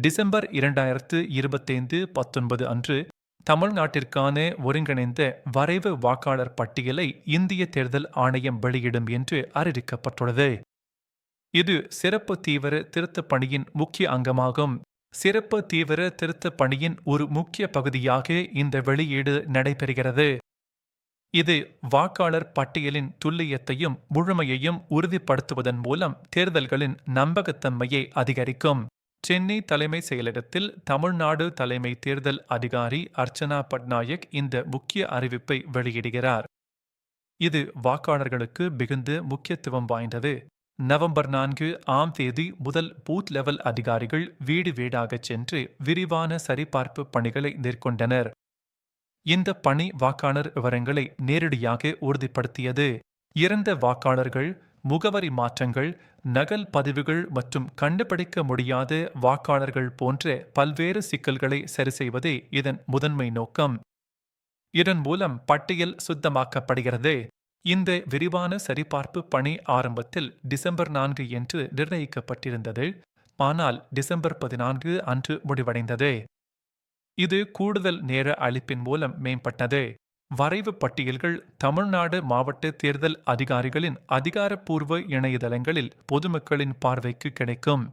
December இரண்டாயிரத்து இருபத்தைந்து பத்தொன்பது அன்று தமிழ்நாட்டிற்கான ஒருங்கிணைந்த வரைவு வாக்காளர் பட்டியலை இந்திய தேர்தல் ஆணையம் வெளியிடும் என்று அறிவிக்கப்பட்டுள்ளது. இது சிறப்பு தீவிர திருத்தப் பணியின் முக்கிய அங்கமாகும். சிறப்பு தீவிர திருத்தப் பணியின் ஒரு முக்கிய பகுதியாக இந்த வெளியீடு நடைபெறுகிறது. இது வாக்காளர் பட்டியலின் துல்லியத்தையும் முழுமையையும் உறுதிப்படுத்துவதன் மூலம் தேர்தல்களின் நம்பகத்தன்மையை அதிகரிக்கும். சென்னை தலைமை செயலகத்தில் தமிழ்நாடு தலைமை தேர்தல் அதிகாரி அர்ச்சனா பட்நாயக் இந்த முக்கிய அறிவிப்பை வெளியிடுகிறார். இது வாக்காளர்களுக்கு மிகுந்த முக்கியத்துவம் வாய்ந்தது. நவம்பர் நான்கு ஆம் தேதி முதல் பூத் லெவல் அதிகாரிகள் வீடு வீடாகச் சென்று விரிவான சரிபார்ப்பு பணிகளை மேற்கொண்டனர். இந்த பணி வாக்காளர் விவரங்களை நேரடியாக உறுதிப்படுத்தியது. இறந்த வாக்காளர்கள் முகவரி மாற்றங்கள் நகல் பதிவுகள் மற்றும் கண்டுபிடிக்க முடியாத வாக்காளர்கள் போன்ற பல்வேறு சிக்கல்களை சரிசெய்வதே இதன் முதன்மை நோக்கம். இதன் மூலம் பட்டியல் சுத்தமாக்கப்படுகிறது. இந்த விரிவான சரிபார்ப்பு பணி ஆரம்பத்தில் டிசம்பர் நான்கு என்று நிர்ணயிக்கப்பட்டிருந்தது. ஆனால் டிசம்பர் பதினான்கு அன்று முடிவடைந்தது. இது கூடுதல் நேர அளிப்பின் மூலம் மேம்பட்டது. வரைவு பட்டியல்கள் தமிழ்நாடு மாவட்ட தேர்தல் அதிகாரிகளின் அதிகாரப்பூர்வ இணையதளங்களில் பொதுமக்களின் பார்வைக்கு கிடைக்கும்.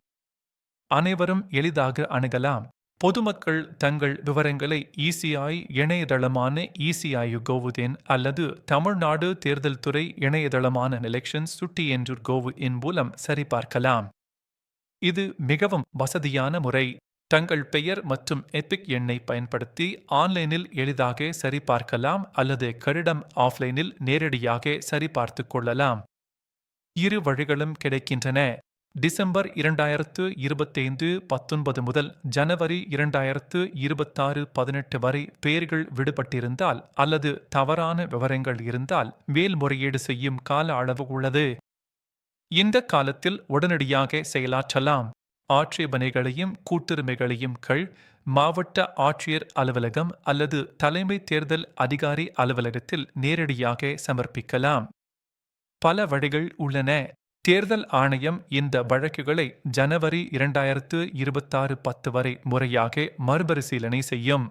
அனைவரும் எளிதாக அணுகலாம். பொதுமக்கள் தங்கள் விவரங்களை இசிஐ இணையதளமான இசிஐ கோவுதேன் அல்லது தமிழ்நாடு தேர்தல் துறை இணையதளமான எலெக்ஷன் சுட்டி என்று கோவு இன் மூலம் சரிபார்க்கலாம். இது மிகவும் வசதியான முறை. தங்கள் பெயர் மற்றும் எபிக் எண்ணை பயன்படுத்தி ஆன்லைனில் எளிதாக சரிபார்க்கலாம் அல்லது கடிடம் ஆஃப்லைனில் நேரடியாக சரிபார்த்துக் கொள்ளலாம். இரு வழிகளும் கிடைக்கின்றன. டிசம்பர் இரண்டாயிரத்து இருபத்தைந்து பத்தொன்பது முதல் ஜனவரி இரண்டாயிரத்து இருபத்தாறு பதினெட்டு வரை பெயர்கள் விடுபட்டிருந்தால் அல்லது தவறான விவரங்கள் இருந்தால் மேல்முறையீடு செய்யும் கால அளவு உள்ளது. இந்த காலத்தில் உடனடியாக செயலாற்றலாம். ஆட்சேபனைகளையும் கூட்டுரிமைகளையும் கள் மாவட்ட ஆட்சியர் அலுவலகம் அல்லது தலைமை தேர்தல் அதிகாரி அலுவலகத்தில் நேரடியாக சமர்ப்பிக்கலாம். பல வழிகள் உள்ளன. தேர்தல் ஆணையம் இந்த வழக்குகளை ஜனவரி இரண்டாயிரத்து இருபத்தாறு பத்து வரை முறையாக மறுபரிசீலனை செய்யும்.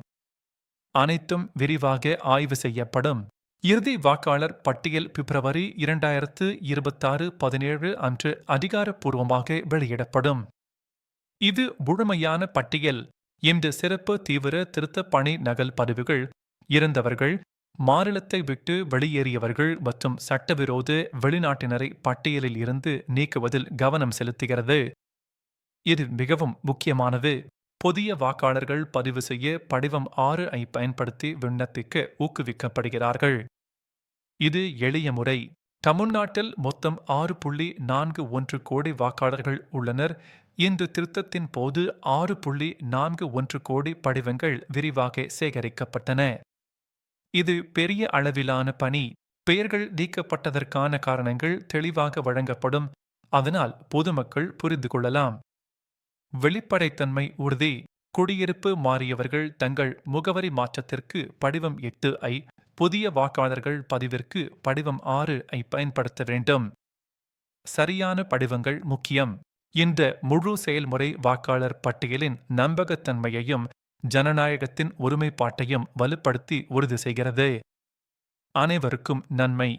அனைத்தும் விரிவாக ஆய்வு செய்யப்படும். இறுதி வாக்காளர் பட்டியல் பிப்ரவரி இரண்டாயிரத்து இருபத்தாறு பதினேழு அன்று அதிகாரப்பூர்வமாக வெளியிடப்படும். இது முழுமையான பட்டியல். இந்த சிறப்பு தீவிர திருத்த பணி நகல் பதிவுகள். இறந்தவர்கள் மாநிலத்தை விட்டு வெளியேறியவர்கள் மற்றும் சட்டவிரோத வெளிநாட்டினரை பட்டியலில் இருந்து நீக்குவதில் கவனம் செலுத்துகிறது. இது மிகவும் முக்கியமானது. புதிய வாக்காளர்கள் பதிவு செய்ய படிவம் ஆறு ஐ பயன்படுத்தி விண்ணப்பிக்க ஊக்குவிக்கப்படுகிறார்கள். இது எளிய முறை. தமிழ்நாட்டில் மொத்தம் ஆறு புள்ளி நான்கு ஒன்று கோடி வாக்காளர்கள் உள்ளனர். இன்று திருத்தத்தின் போது ஆறு புள்ளி நான்கு ஒன்று கோடி படிவங்கள் விரிவாக சேகரிக்கப்பட்டன. இது பெரிய அளவிலான பணி. பெயர்கள் நீக்கப்பட்டதற்கான காரணங்கள் தெளிவாக வழங்கப்படும். அதனால் பொதுமக்கள் புரிந்து கொள்ளலாம். வெளிப்படைத்தன்மை உறுதி. குடியிருப்பு மாறியவர்கள் தங்கள் முகவரி மாற்றத்திற்கு படிவம் எட்டு ஐ புதிய வாக்காளர்கள் பதிவிற்கு படிவம் ஆறு ஐ பயன்படுத்த வேண்டும். சரியான படிவங்கள் முக்கியம். இந்த முழு செயல்முறை வாக்காளர் பட்டியலின் நம்பகத்தன்மையையும் ஜனநாயகத்தின் ஒருமைப்பாட்டையும் வலுப்படுத்தி உறுதி செய்கிறது. அனைவருக்கும் நன்மை.